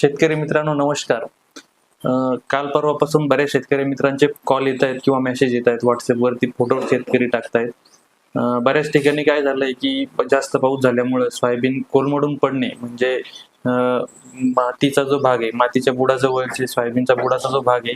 शेतकरी मित्रांनो नमस्कार. काल परवापासून बऱ्याच शेतकरी मित्रांचे कॉल येत आहेत किंवा मेसेज येत आहेत व्हॉट्सअपवरती फोटो शेतकरी टाकतायत. बऱ्याच ठिकाणी काय झालंय की जास्त पाऊस झाल्यामुळे सोयाबीन कोलमडून पडणे म्हणजे मातीचा जो भाग आहे मातीच्या बुडाजवळचे सोयाबीनचा बुडाचा जो भाग आहे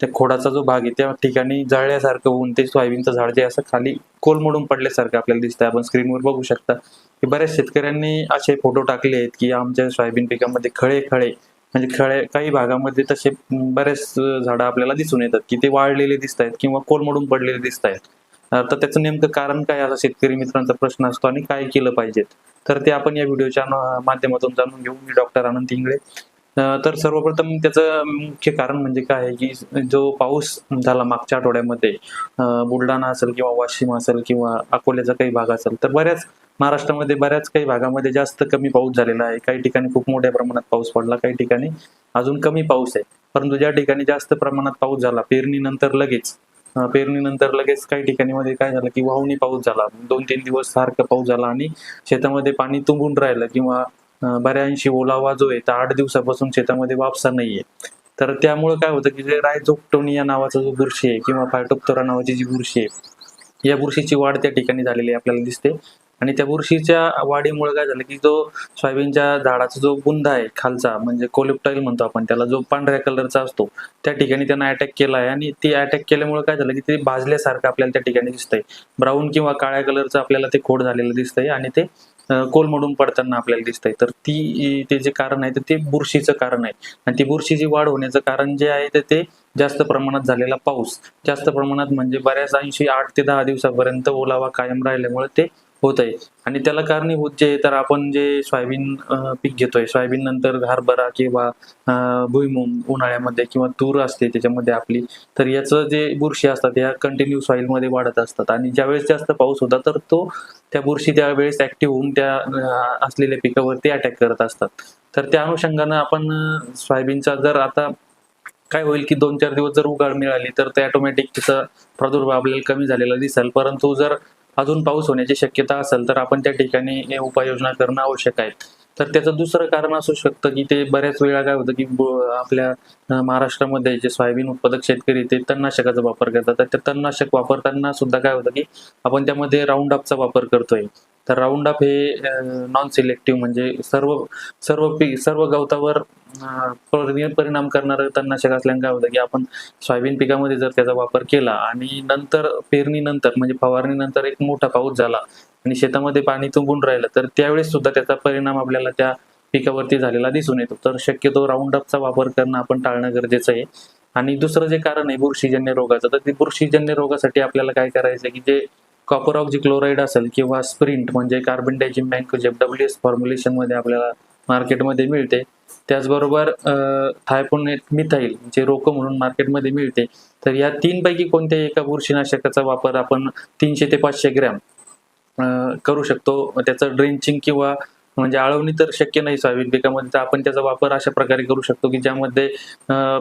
त्या खोडाचा जो भाग आहे त्या ठिकाणी जळल्यासारखं होऊन ते सोयाबीनचं झाड जे असं खाली कोलमडून पडल्यासारखं आपल्याला दिसतंय. आपण स्क्रीनवर बघू शकता. की बऱ्याच शेतकऱ्यांनी असे फोटो टाकले आहेत की आमच्या सोयाबीन पिकामध्ये खळे खळे. म्हणजे खळे काही भागामध्ये तसे बरेच झाडं आपल्याला दिसून येतात की ते वाळलेले दिसत आहेत किंवा कोलमडून पडलेले दिसत आहेत तर त्याचं नेमकं कारण काय असा शेतकरी मित्रांचा प्रश्न असतो आणि काय केलं पाहिजे तर ते आपण या व्हिडिओच्या माध्यमातून जाणून घेऊ. मी डॉक्टर आनंद इंगळे. तर सर्वप्रथम त्याचं मुख्य कारण म्हणजे काय आहे की जो पाऊस झाला मागच्या आठवड्यामध्ये बुलढाणा असेल किंवा वाशिम असेल किंवा अकोल्याचा काही भाग असेल तर बऱ्याच महाराष्ट्रामध्ये बऱ्याच काही भागामध्ये जास्त कमी पाऊस झालेला आहे. काही ठिकाणी खूप मोठ्या प्रमाणात पाऊस पडला काही ठिकाणी अजून कमी पाऊस आहे. परंतु ज्या ठिकाणी जास्त प्रमाणात पाऊस झाला पेरणीनंतर लगेच पेरणीनंतर लगेच काही ठिकाणी मध्ये काय झालं की वाहुणी पाऊस झाला. दोन तीन दिवस सारखा पाऊस झाला आणि शेतामध्ये पाणी तुंबून राहिलं किंवा बऱ्याऐंशी ओलावा जो आहे तो आठ दिवसापासून शेतामध्ये वापसा नाहीये. तर त्यामुळे काय होतं की जे रायझोक्टोनिया नावाचा जो बुरशी आहे किंवा फायटोप्तोरा नावाची जी बुरशी आहे या बुरशीची वाढ त्या ठिकाणी झालेली आपल्याला दिसते. आणि त्या बुरशीच्या वाढीमुळे काय झालं की जो सोयाबीनच्या झाडाचा जो बुंदा आहे खालचा म्हणजे कोलिप्टाईल म्हणतो आपण त्याला जो पांढऱ्या कलरचा असतो त्या ठिकाणी त्यांना अटॅक केला आहे. आणि ती अटॅक केल्यामुळे काय झालं की ते भाजल्यासारखं आपल्याला त्या ठिकाणी दिसतंय. ब्राऊन किंवा काळ्या कलरचं आपल्याला ते खोड झालेलं दिसतंय आणि ते कोलमडून पडताना आपल्याला दिसतंय. तर ती ते जे कारण आहे तर ते बुरशीचं कारण आहे. आणि ती बुरशीची वाढ होण्याचं कारण जे आहे तर ते जास्त प्रमाणात झालेला पाऊस. जास्त प्रमाणात म्हणजे बऱ्याच ऐंशी आठ ते दहा दिवसापर्यंत ओलावा कायम राहिल्यामुळे ते होत आहे आणि त्याला कारणीभूत जे तर आपण जे सोयाबीन पीक घेतोय सोयाबीन नंतर हरभरा किंवा भुईमुंग भुईमुग उन्हाळ्यामध्ये किंवा तूर असते त्याच्यामध्ये आपली तर याचं जे बुरशी असतात या कंटिन्यू सॉईलमध्ये वाढत असतात. आणि ज्यावेळेस जास्त पाऊस होता तर तो त्या बुरशी त्यावेळेस ऍक्टिव्ह होऊन त्या असलेल्या पिकावरती अटॅक करत असतात. तर त्या अनुषंगानं आपण सोयाबीनचा जर आता काय होईल की दोन चार दिवस जर उगाड मिळाली तर ते ऑटोमॅटिक त्याचा प्रादुर्भाव आपल्याला कमी झालेला दिसेल. परंतु जर अजून पाऊस होण्याची शक्यता असेल तर आपण त्या ठिकाणी उपाययोजना करणं आवश्यक आहे. तर त्याचं दुसरं कारण असू शकतं की ते बऱ्याच वेळा काय होतं की आपल्या महाराष्ट्रामध्ये जे सोयाबीन उत्पादक शेतकरी ते तणनाशकाचा वापर करतात. तर त्या तणनाशक वापरताना सुद्धा काय होतं की आपण त्यामध्ये राऊंड अपचा वापर करतोय. तर राऊंड अप हे नॉन सिलेक्टिव्ह म्हणजे सर्व सर्व पीक सर्व गवतावर परिणाम करणारं तणनाशक असल्याने काय होतं की आपण सोयाबीन पिकामध्ये जर त्याचा वापर केला आणि नंतर पेरणीनंतर म्हणजे फवारणीनंतर एक मोठा पाऊस झाला आणि शेतामध्ये पाणी तुंबून राहिलं तर त्यावेळेस सुद्धा त्याचा परिणाम आपल्याला त्या पिकावरती झालेला दिसून येतो. तर शक्यतो राऊंड अपचा वापर करणं आपण टाळणं गरजेचं आहे. आणि दुसरं जे कारण आहे बुरशीजन्य रोगाचं तर ते बुरशीजन्य रोगासाठी आपल्याला काय करायचं की जे कॉपर ऑक्झिक्लोराईड असेल किंवा स्प्रिंट म्हणजे carbendazim mancozeb W S फॉर्म्युलेशनमध्ये आपल्याला मार्केटमध्ये मिळते. त्याचबरोबर थायपोनेट मिथाईल जे रोको म्हणून मार्केटमध्ये मिळते. तर या तीनपैकी कोणत्याही एका बुरशीनाशकाचा वापर आपण तीनशे ते पाचशे ग्रॅम करू शकतो. त्याचं ड्रेंचिंग किंवा म्हणजे आळवणी तर शक्य नाही सोयाबीन पिकामध्ये. तर आपण त्याचा वापर अशा प्रकारे करू शकतो की ज्यामध्ये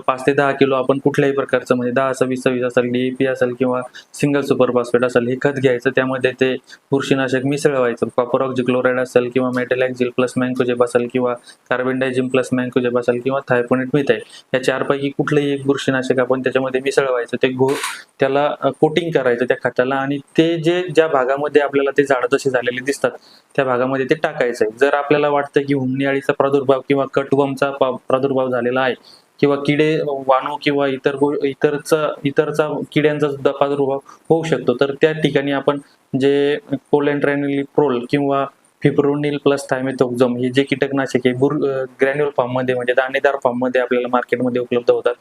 पाच ते दहा किलो आपण कुठल्याही प्रकारचं म्हणजे दहा सव्वीस सव्वीस असेल डीएपी असेल किंवा सिंगल सुपर फॉस्फेट असेल हे खत घ्यायचं. त्यामध्ये ते बुरशीनाशक मिसळवायचं कॉपर ऑक्झी क्लोराईड असेल किंवा मेटेलॅक्झिल प्लस मँकोजेब असेल किंवा कार्बन डायजिम प्लस मँकोजेब असेल किंवा थायपोनेट मिथाईल. या चारपैकी कुठलंही एक बुरशीनाशक आपण त्याच्यामध्ये मिसळवायचं ते घो त्याला कोटिंग करायचं त्या खताला आणि ते जे ज्या भागामध्ये आपल्याला ते झाडं जसे झालेले दिसतात त्या भागामध्ये ते टाकायचं आहे. जर आपल्याला वाटतं की हुमणी अळीचा प्रादुर्भाव किंवा कटवर्मचा प्रादुर्भाव झालेला आहे किंवा किडे वाणू किंवा इतर इतरचा इतरचा किड्यांचा सुद्धा प्रादुर्भाव होऊ शकतो तर त्या ठिकाणी आपण जे प्रोल किंवा फिप्रोनिल प्लस थायमेथोक्झम हे जे कीटकनाशक आहे बुर ग्रॅन्युअल फॉर्ममध्ये म्हणजे दाणेदार फॉर्ममध्ये आपल्याला मार्केटमध्ये उपलब्ध होतात.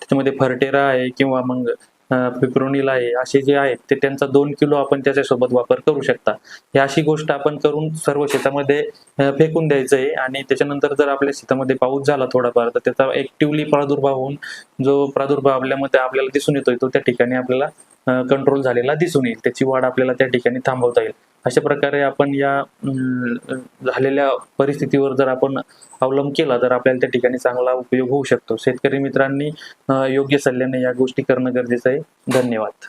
त्याच्यामध्ये फर्टेरा आहे किंवा मग फिप्रोनिल आहे असे जे आहेत ते त्यांचा दोन किलो आपण त्याच्यासोबत वापर करू शकता. ही अशी गोष्ट आपण करून सर्व शेतामध्ये फेकून द्यायचं आहे आणि त्याच्यानंतर जर आपल्या शेतामध्ये पाऊस झाला थोडाफार तर त्याचा ऍक्टिव्हली प्रादुर्भाव होऊन जो प्रादुर्भाव आपल्यामध्ये आपल्याला दिसून येतोय तो त्या ठिकाणी आपल्याला कंट्रोल झालेला दिसून येईल. त्याची वाढ आपल्याला त्या ठिकाणी थांबवता येईल. अशा प्रकारे आपण या झालेल्या परिस्थितीवर जर आपण अवलंब केला तर आपल्याला त्या ठिकाणी चांगला उपयोग होऊ शकतो. शेतकरी मित्रांनी योग्य सल्ल्याने या गोष्टी करणं गरजेचं आहे. धन्यवाद.